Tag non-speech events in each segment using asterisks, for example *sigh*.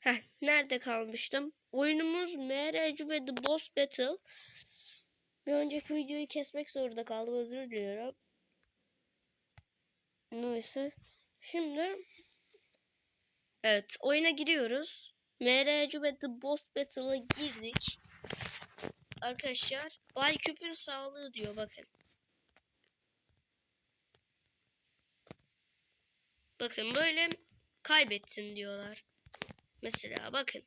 Heh, nerede kalmıştım? Oyunumuz MRC ve The Boss Battle. Bir önceki videoyu kesmek zorunda kaldım. Özür diliyorum. Neyse. Şimdi Evet, oyuna giriyoruz. MRC ve The Boss Battle'a girdik. Arkadaşlar, Bay Küp'ün sağlığı diyor bakın. Bakın böyle kaybetsin diyorlar. Mesela bakın.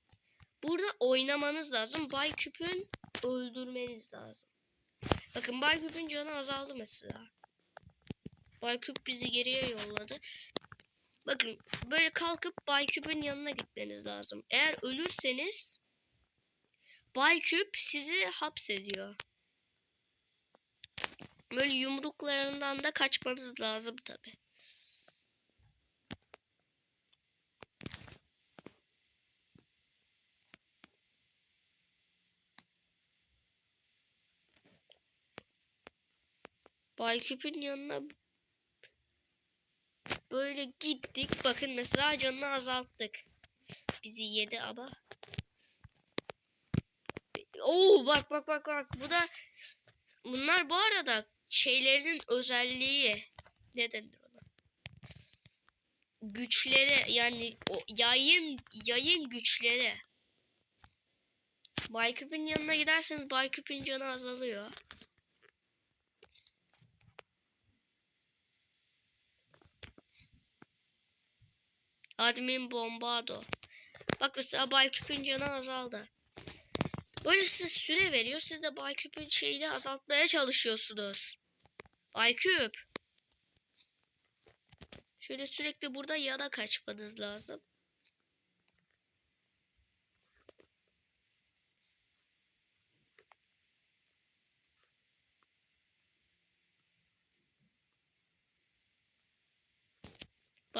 Burada oynamanız lazım. Bay Küp'ün öldürmeniz lazım. Bakın Bay Küp'ün canı azaldı mesela. Bay Küp bizi geriye yolladı. Bakın böyle kalkıp Bay Küp'ün yanına gitmeniz lazım. Eğer ölürseniz Bay Küp sizi hapsediyor. Böyle yumruklarından da kaçmanız lazım tabi. Bay Küp'ün yanına böyle gittik. Bakın mesela canını azalttık. Bizi yedi ama. Oo bak bak bak bak. Bu da bunlar bu arada şeylerin özelliği. Ne denir ona? Güçleri yani o yayın yayın güçleri. Bayküp'ün yanına giderseniz Bayküp'ün canı azalıyor. Admin Bombado. Bak mesela Bayküp'ün canı azaldı. Böyle size süre veriyor. Siz de Bayküp'ün şeyini azaltmaya çalışıyorsunuz. Bayküp. Şöyle sürekli burada yana kaçmanız lazım.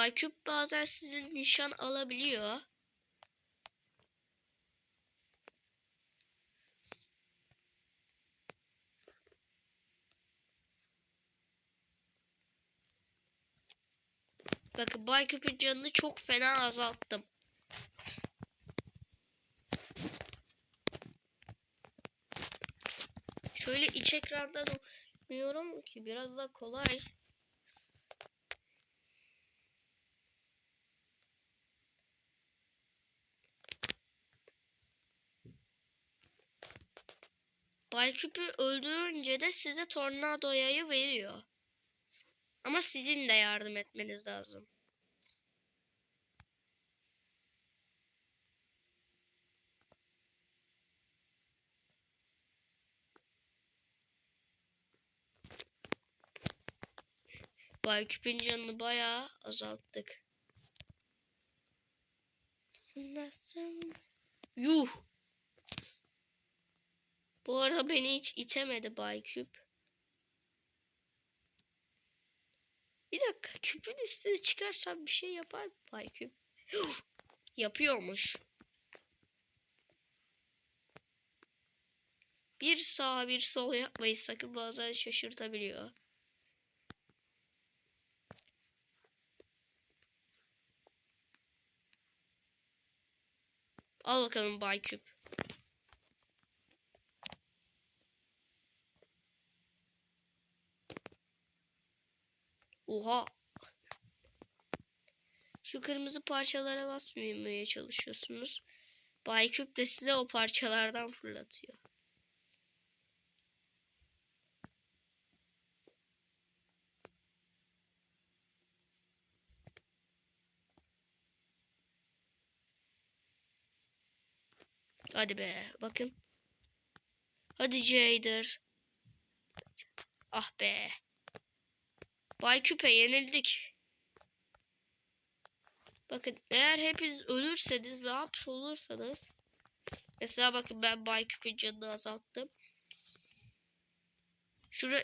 Bayküp bazen sizin nişan alabiliyor. Bakın Bayküp'ün canını çok fena azalttım. Şöyle iç ekrandan oynuyorum ki biraz da kolay. Bayküp'ü öldürünce de size tornado yayı veriyor. Ama sizin de yardım etmeniz lazım. Bayküp'ün canını bayağı azalttık. Sınırsın. Yuh. Bu arada beni hiç itemedi Bayküp. Bir dakika küpün üstüne çıkarsam bir şey yapar mı Bayküp? Yapıyormuş. Bir sağ bir sol yapmayı sakın bazen şaşırtabiliyor. Al bakalım Bayküp. Oha. Şu kırmızı parçalara basmamaya çalışıyorsunuz. Bayküp de size o parçalardan fırlatıyor. Hadi be bakın. Hadi Jader. Ah be. Bay Küpe yenildik. Bakın eğer hepiniz ölürseniz ve hapsolursanız mesela bakın ben Bay Küpe'nin canını azalttım. Şura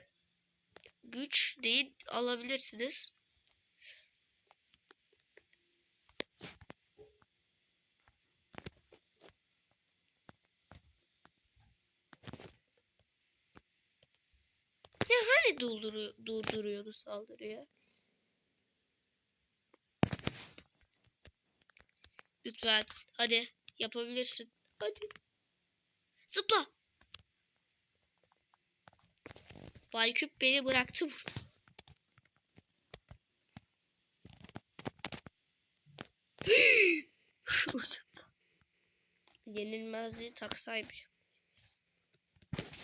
güç değil alabilirsiniz. Ya hani durduruyor, durduruyordu saldırıya? Lütfen. Hadi. Yapabilirsin. Hadi. Zıpla. Bayküp beni bıraktı burada. *gasps* Yenilmezliği taksaymış.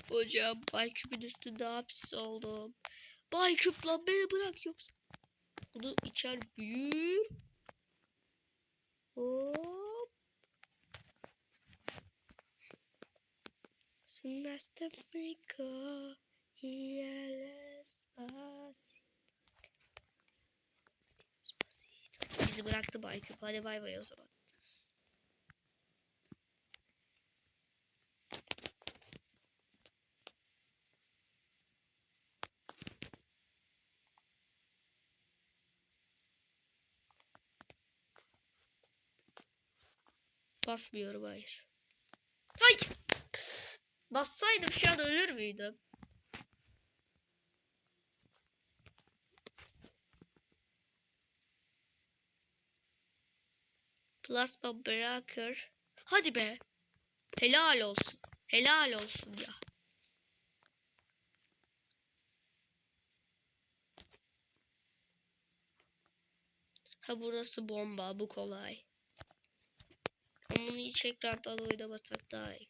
Hocam Bayküp'ün üstünde hapis oldum. Bayküp lan beni bırak yoksa. Bunu içer büyür. Hop. Sinastemiko. Yeles asi. Bizi bıraktı Bayküp. Hadi bay bay o zaman. Basmıyorum hayır. Hayır. Bassaydım şu an ölür müydüm? Plasma bırakır. Hadi be. Helal olsun. Helal olsun ya. Ha burası bomba. Bu kolay. Ama bunu hiç ekrandan oynamasak daha iyi.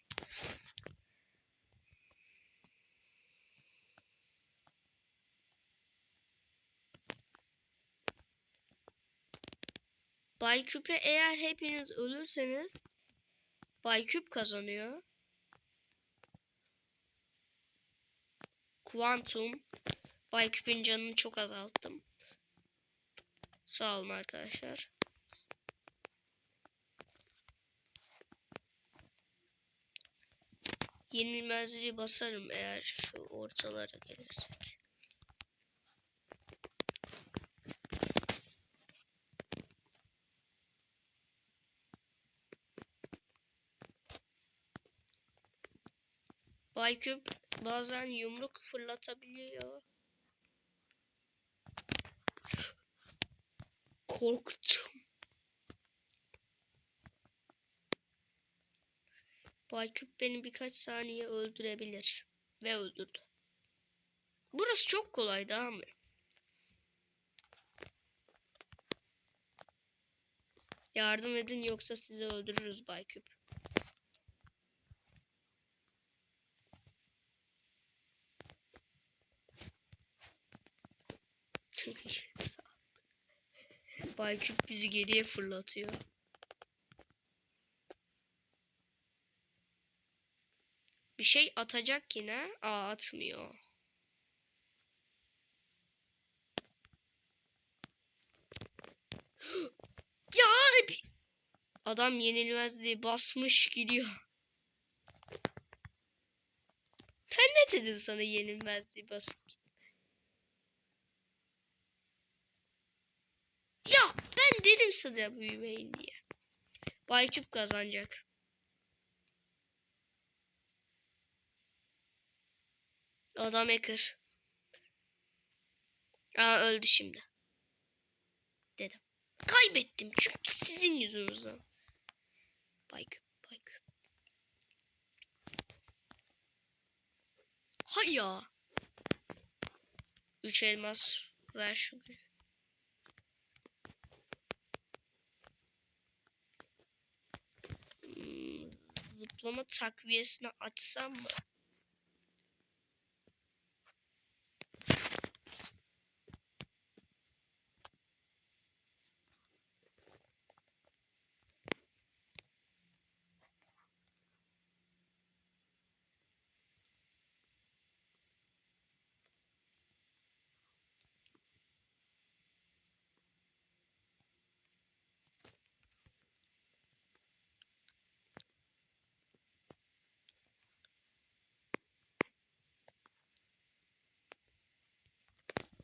Bay Küp'e eğer hepiniz ölürseniz Bay Küp kazanıyor. Quantum Bay Küp'ün canını çok azalttım. Sağ olun arkadaşlar. Yenilmezliği basarım eğer şu ortalara gelirsek. Bayküp bazen yumruk fırlatabiliyor. Bayküp beni birkaç saniye öldürebilir. Ve öldürdü. Burası çok kolay daha mı? Yardım edin yoksa sizi öldürürüz Bayküp. *laughs* Bayküp bizi geriye fırlatıyor. Şey atacak yine. Aa atmıyor. *gasps* ya. Adam yenilmezliği basmış gidiyor. Ben ne dedim sana yenilmezliği basıp Ya ben dedim sana büyümeyin diye. Bayküp kazanacak. Adam hacker. Aa öldü şimdi. Dedim. Kaybettim çünkü sizin yüzünüzden. Bayküp, bayküp. Hay ya. Üç elmas. Ver şu gücü. Hmm, zıplama takviyesini açsam mı?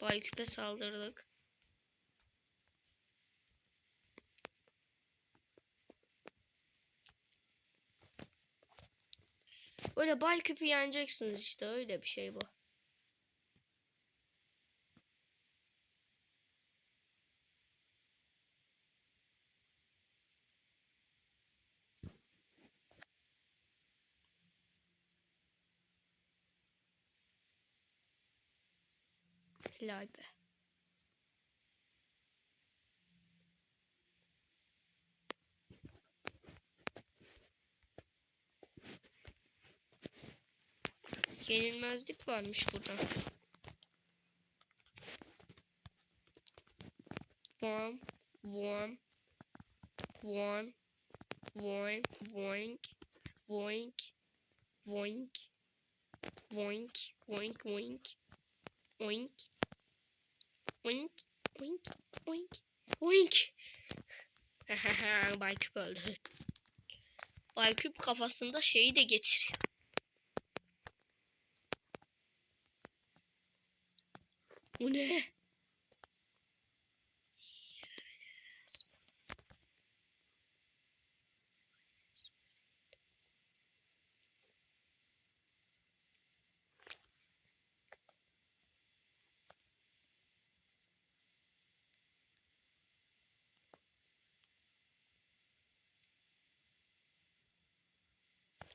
Bayküp'e saldırdık. Öyle Bayküp'ü yeneceksiniz işte öyle bir şey bu. Helal be. Yenilmezlik varmış burada. Warm, warm, warm, warm, voink, voink, voink, voink, voink, voink, oink, oink, oink, oink, *laughs* oink. Bayküp öldü. Bayküp kafasında şeyi de getiriyor. Bu ne?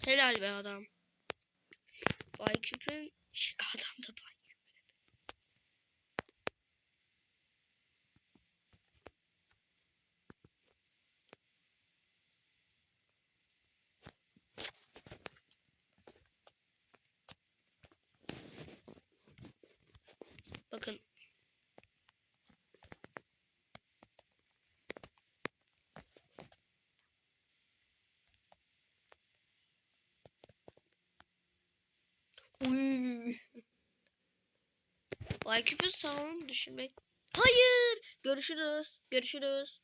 Helal be adam. Bayküp'ün Ş- adam da Bayküp. Bakın. Uy. Bayküp'ün sağlığını düşünmek. Hayır. Görüşürüz. Görüşürüz.